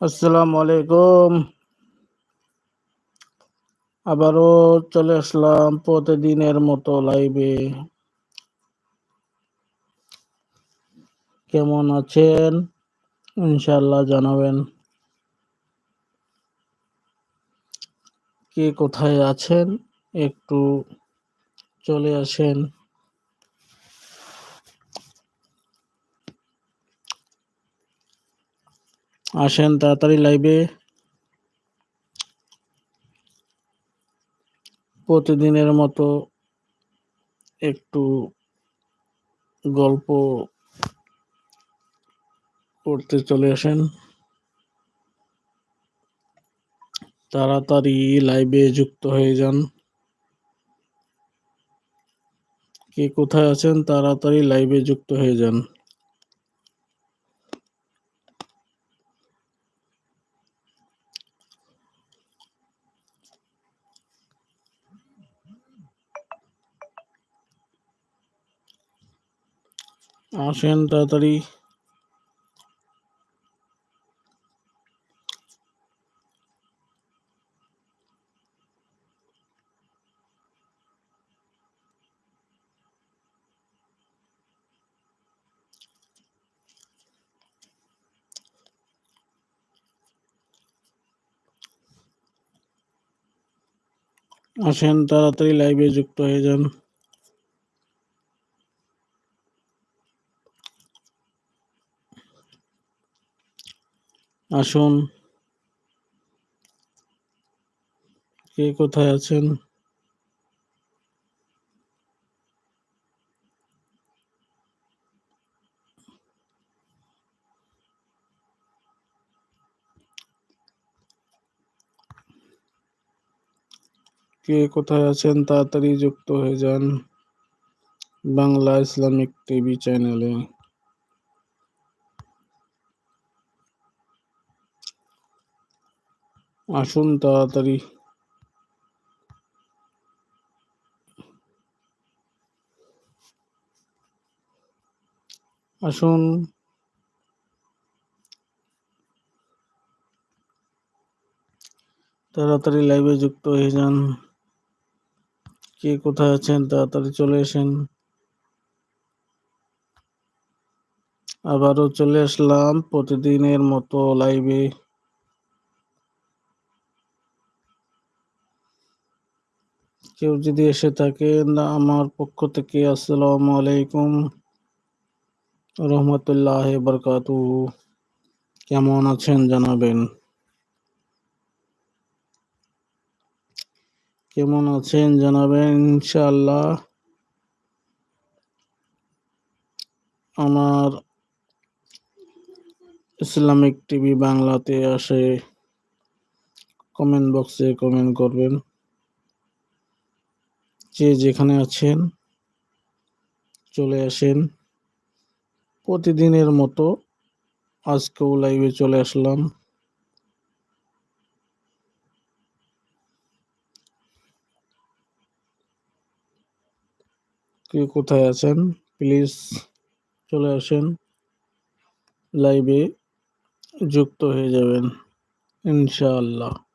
আসসালামু আলাইকুম। আবারও চলে আসলাম প্রতিদিনের মতো লাইভে কেমন আছেন? ইনশাল্লাহ জানাবেন। কে কোথায় আছেন? একটু চলে আসেন। আসেন তাড়াতাড়ি লাইভে প্রতিদিনের মতো একটু গল্প করতে চলে আসেন। তাড়াতাড়ি লাইভে যুক্ত হয়ে যান। কে কোথায় আছেন? তাড়াতাড়ি লাইভে যুক্ত হয়ে যান। আসেন তাড়াতাড়ি আসেন তাড়াতাড়ি লাইভে যুক্ত হয়ে যান আসুন। কে কোথায় আছেন? কে কোথায় আছেন? তাড়াতাড়ি যুক্ত হয়ে যান বাংলা ইসলামিক টিভি চ্যানেলে। আসুন তাড়াতাড়ি। আসুন। তাড়াতাড়ি লাইভে যুক্ত হয়ে যান। কে কোথায় আছেন? তাড়াতাড়ি চলে আসেন। আবারও চলে আসলাম প্রতিদিনের মতো লাইভে। কেউ যদি এসে থাকে, না, আমার পক্ষ থেকে আসসালামু আলাইকুম রহমতুল্লাহ বরকাতু কেমন আছেন জানাবেন? কেমন আছেন জানাবেন, ইনশাআল্লাহ? আমার ইসলামিক টিভি বাংলাতে আসে, কমেন্ট বক্সে কমেন্ট করবেন। যে যেখানে আছেন, চলে আসেন। প্রতিদিনের মতো আজকেও লাইভে চলে আসলাম। কে কোথায় আছেন? প্লিজ চলে আসেন। লাইভে যুক্ত হয়ে যাবেন। ইনশাআল্লাহ।